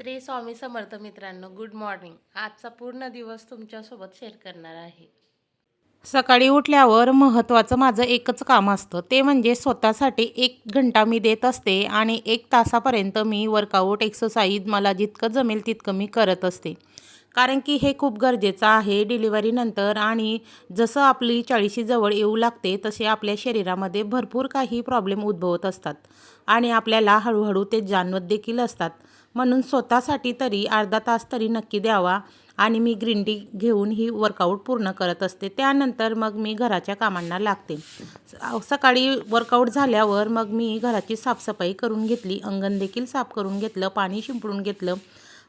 श्री स्वामी समर्थ मित्रांनो good morning आजचा पूर्ण दिवस तुमच्यासोबत शेअर करणार आहे. सकाळी उठल्यावर महत्त्वाचं माझं एकच काम असतं ते म्हणजे स्वतःसाठी एक घंटा मी देत असते आणि एक तासापर्यंत मी वर्कआउट एक्सरसाइज मला जितकं जमेल तितकं मी करत असते. कारण की हे खूप गरजेचं आहे डिलिव्हरीनंतर आणि जसं आपली चाळीशी जवळ येऊ लागते तसे आपल्या शरीरामध्ये भरपूर काही प्रॉब्लेम उद्भवत असतात आणि आपल्याला हळूहळू ते जाणवत देखील असतात. म्हणून स्वतःसाठी तरी अर्धा तास तरी नक्की द्यावा आणि मी ग्रीन टी घेऊन ही वर्कआउट पूर्ण करत असते. त्यानंतर मग मी घराच्या कामांना लागते. सकाळी वर्कआउट झाल्यावर मग मी घराची साफसफाई करून घेतली. अंगण देखील साफ करून घेतलं. पाणी शिंपडून घेतलं.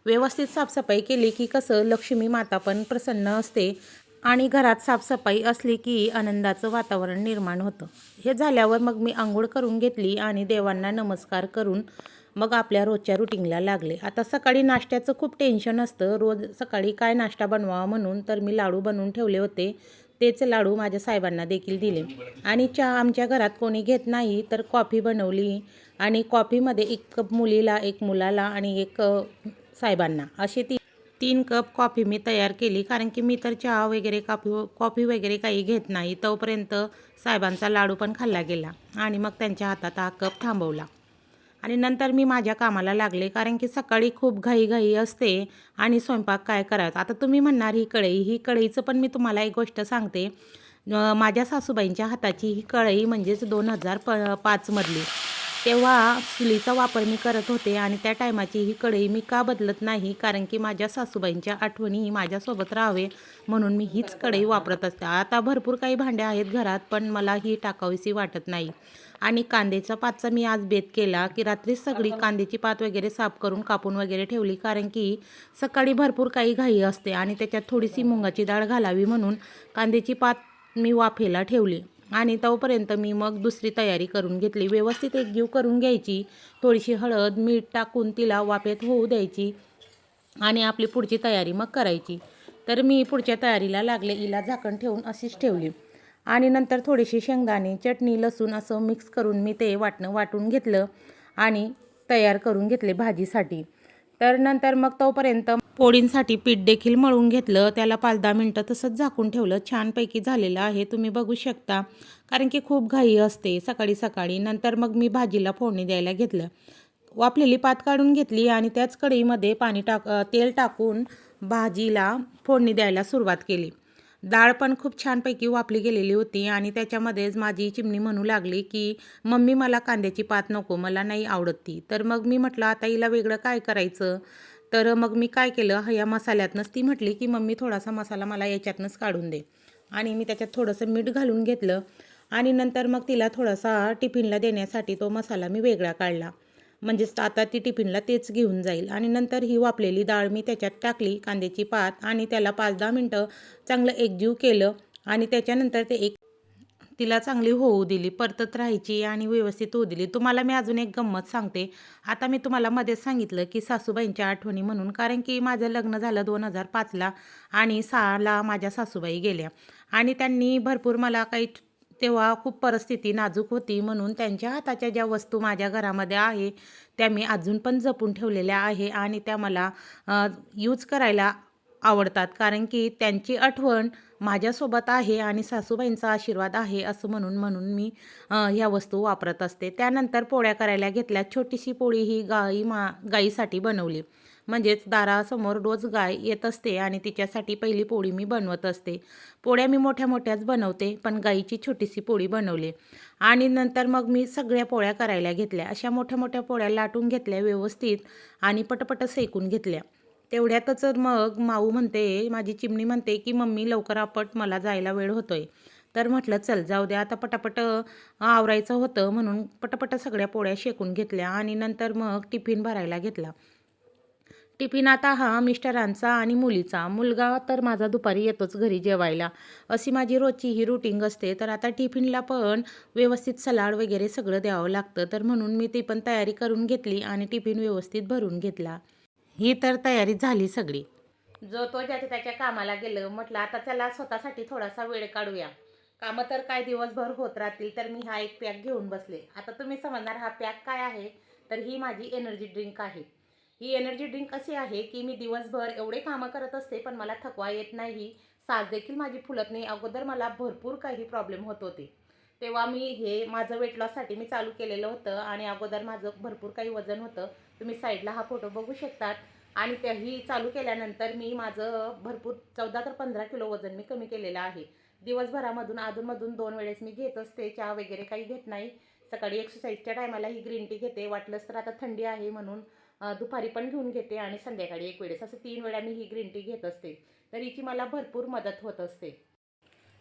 व्यवस्थित साफसफाई केली की कसं लक्ष्मी माता पण प्रसन्न असते आणि घरात साफसफाई असली की आनंदाचं वातावरण निर्माण होतं. हे झाल्यावर मग मी आंघोळ करून घेतली आणि देवांना नमस्कार करून मग आपल्या रोजच्या रुटीनला लागले. आता सकाळी नाश्त्याचं खूप टेन्शन असतं. रोज सकाळी काय नाश्ता बनवावा म्हणून तर मी लाडू बनवून ठेवले होते. तेच लाडू माझ्या साहेबांना देखील दिले. आणि चहा आमच्या घरात कोणी घेत नाही तर कॉफी बनवली. आणि कॉफीमध्ये एक कप मुलीला एक मुलाला आणि एक साहेबांना. असे ती तीन कप कॉफी मी तयार केली. कारण की मी तर चहा वगैरे कॉफी कॉफी वगैरे काही घेत नाही. तोपर्यंत साहेबांचा लाडू पण खाल्ला गेला. आणि मग त्यांच्या हातात हा कप थांबवला. आणि नंतर मी माझ्या कामाला लागले कारण की सकाळी खूप घाईघाई असते आणि स्वयंपाक काय करायचा? आता तुम्ही म्हणणार ही कढई ही कढईचं पण मी तुम्हाला एक गोष्ट सांगते. माझ्या सासूबाईंच्या हाताची ही कढई म्हणजेच दोन हजार प पाचमधली तेव्हा चुलीचा वापर मी करत होते आणि त्या टायमाची ही कढई मी का बदलत नाही कारण की माझ्या सासूबाईंच्या आठवणी माझ्यासोबत राहावे म्हणून मी हीच कढई वापरत असते. आता भरपूर काही भांडे आहेत घरात पण मला ही टाकावीशी वाटत नाही. आणि कांद्याचा पातचा मी आज बेत केला की रात्रीच सगळी कांद्याची पात वगैरे साफ करून कापून वगैरे ठेवली कारण की सकाळी भरपूर काही घाई असते आणि त्याच्यात थोडीशी मुगाची डाळ घालावी म्हणून कांद्याची पात मी वाफेला ठेवली. आणि तोपर्यंत मी मग दुसरी तयारी करून घेतली. व्यवस्थित एक जीव करून घ्यायची. थोडीशी हळद मीठ टाकून तिला वाफेत होऊ द्यायची आणि आपली पुढची तयारी मग करायची. तर मी पुढच्या तयारीला लागले. हिला झाकण ठेवून अशीच ठेवली. आणि नंतर थोडीशी शेंगदाणे चटणी लसूण असं मिक्स करून मी ते वाटणं वाटून घेतलं आणि तयार करून घेतले भाजीसाठी. तर नंतर मग तोपर्यंत पोळींसाठी पीठ देखील मळून घेतलं. त्याला पाच दहा मिनटं तसंच झाकून ठेवलं. छानपैकी झालेलं आहे. तुम्ही बघू शकता. कारण की खूप घाई असते सकाळी सकाळी. नंतर मग मी भाजीला फोडणी द्यायला घेतलं. वापलेली पात काढून घेतली आणि त्याच कढईमध्ये पाणी टाक तेल टाकून भाजीला फोडणी द्यायला सुरुवात केली. डाळ पण खूप छानपैकी वापली गेलेली होती आणि त्याच्यामध्येच माझी चिमणी म्हणू लागली की मम्मी मला कांद्याची पात नको मला नाही आवडत ती. तर मग मी म्हटलं आता हिला वेगळं काय करायचं? तर मग मी काय केलं ह्या या मसाल्यातनंच ती म्हटली की मम्मी थोडासा मसाला मला याच्यातनंच काढून दे. आणि मी त्याच्यात थोडंसं मीठ घालून घेतलं आणि नंतर मग तिला थोडासा टिफिनला देण्यासाठी तो मसाला मी वेगळा काढला. म्हणजेच आता ती टिफिनला तेच घेऊन जाईल. आणि नंतर ही वापलेली डाळ मी त्याच्यात टाकली कांद्याची पात आणि त्याला पाच दहा मिनटं चांगलं एकजीव केलं आणि त्याच्यानंतर ते एक तिला चांगली होऊ दिली परतत राहायची आणि व्यवस्थित होऊ दिली. तुम्हाला मी अजून एक गंमत सांगते. आता मी तुम्हाला मध्येच सांगितलं की सासूबाईंच्या आठवणी म्हणून कारण की माझं लग्न झालं दोन हजार पाचला आणि सहाला माझ्या सासूबाई गेल्या आणि त्यांनी भरपूर मला काही तेव्हा खूप परिस्थिती नाजूक होती म्हणून त्यांच्या हाताच्या ज्या वस्तू माझ्या घरामध्ये आहे त्या मी अजून पण जपून ठेवलेल्या आहे आणि त्या मला यूज करायला आवडतात. कारण की त्यांची आठवण माझ्यासोबत आहे आणि सासूबाईंचा आशीर्वाद आहे असं म्हणून म्हणून मी ह्या वस्तू वापरत असते. त्यानंतर पोळ्या करायला घेतल्या. छोटीशी पोळी ही गाई मा गाईसाठी बनवली. म्हणजेच दारासमोर रोज गाय येत असते आणि तिच्यासाठी पहिली पोळी मी बनवत असते. पोळ्या मी मोठ्या मोठ्याच बनवते पण गाईची छोटीशी पोळी बनवली. आणि नंतर मग मी सगळ्या पोळ्या करायला घेतल्या. अशा मोठ्या मोठ्या पोळ्या लाटून घेतल्या व्यवस्थित आणि पटपट सेकून घेतल्या. तेवढ्यातच मग माऊ म्हणते माझी चिमणी म्हणते की मम्मी लवकर आपट मला जायला वेळ होतोय. तर म्हटलं चल जाऊ द्या आता पटापट आवरायचं होतं. म्हणून पटापट सगळ्या पोळ्या शेकून घेतल्या आणि नंतर मग टिफिन भरायला घेतला. टिफिन आता हा मिस्टरांचा आणि मुलीचा. मुलगा तर माझा दुपारी येतोच घरी जेवायला. अशी माझी रोजची ही रुटीन असते. तर आता टिफिनला पण व्यवस्थित सलाड वगैरे सगळं द्यावं लागतं. तर म्हणून मी ती पण तयारी करून घेतली आणि टिफिन व्यवस्थित भरून घेतला. ही तर तयारी झाली सगळी. जो तो ज्याच्या त्याच्या कामाला गेलं म्हटलं आता चला स्वतःसाठी थोडासा वेळ काढूया. कामं तर काय दिवसभर होत राहतील तर मी हा एक पॅक घेऊन बसले. आता तुम्ही समजणार हा पॅक काय आहे? तर ही माझी एनर्जी ड्रिंक आहे. ही एनर्जी ड्रिंक अशी आहे की मी दिवसभर एवढे कामं करत असते पण मला थकवा येत नाही. साज देखील माझी फुलत नाही. अगोदर मला भरपूर काही प्रॉब्लेम होत होते. तेव्हा मी हे माझं वेट लॉससाठी मी चालू केलेलं होतं आणि अगोदर माझं भरपूर काही वजन होतं. तुम्ही साईडला हा फोटो बघू शकतात. आणि त्याही चालू केल्यानंतर मी माझं भरपूर चौदा तर पंधरा किलो वजन मी कमी केलेलं आहे. दिवसभरामधून अधूनमधून दोन वेळेस मी घेत असते. चहा वगैरे काही घेत नाही. सकाळी एक्सरसाईजच्या टायमाला ही ग्रीन टी घेते. वाटलंच तर आता थंडी आहे म्हणून. दुपारी पण घेऊन घेते आणि संध्याकाळी एक वेळेस. असं तीन वेळा मी ही ग्रीन टी घेत असते. तर हिची मला भरपूर मदत होत असते.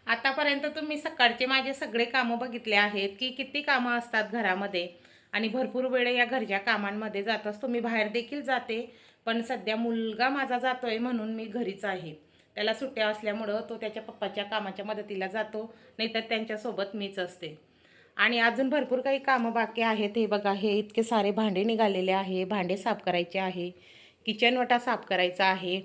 आतापर्यंत तुम्ही सकाळचे माझे सगळे कामं बघितले आहेत की किती कामं असतात घरामध्ये आणि भरपूर वेळ या घरच्या कामांमध्ये जात असतो. मी बाहेर देखील जाते पण सध्या मुलगा माझा जातोय म्हणून मी घरीच आहे. त्याला सुट्ट्या असल्यामुळं तो त्याच्या पप्पाच्या कामाच्या मदतीला जातो नाहीतर त्यांच्यासोबत मीच असते. आणि अजून भरपूर काही कामं बाकी आहेत. हे बघा हे इतके सारे भांडे निघालेले आहे. भांडे साफ करायचे आहे. किचन वटा साफ करायचा आहे.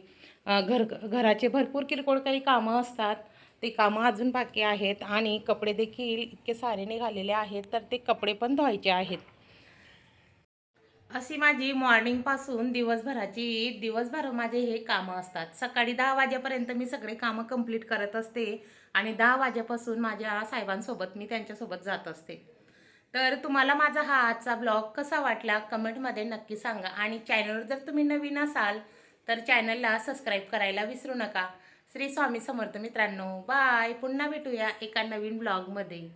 घर घराचे भरपूर किरकोळ काही कामं असतात. ते कामं अजून बाकी आहेत. आणि कपडे देखील इतके सारे निघालेले आहेत तर ते कपडे पण धुवायचे आहेत. अशी माझी मॉर्निंगपासून दिवसभराची दिवसभर माझे हे कामं असतात. सकाळी दहा वाजेपर्यंत मी सगळे कामं कंप्लीट करत असते आणि दहा वाजेपासून माझ्या साहेबांसोबत मी त्यांच्यासोबत जात असते. तर तुम्हाला माझा हा आजचा ब्लॉग कसा वाटला कमेंटमध्ये नक्की सांगा. आणि चॅनलवर जर तुम्ही नवीन असाल तर चॅनलला सबस्क्राईब करायला विसरू नका. श्री स्वामी समर्थ मित्रांनो बाय पुन्हा भेटूया एका नवीन ब्लॉगमध्ये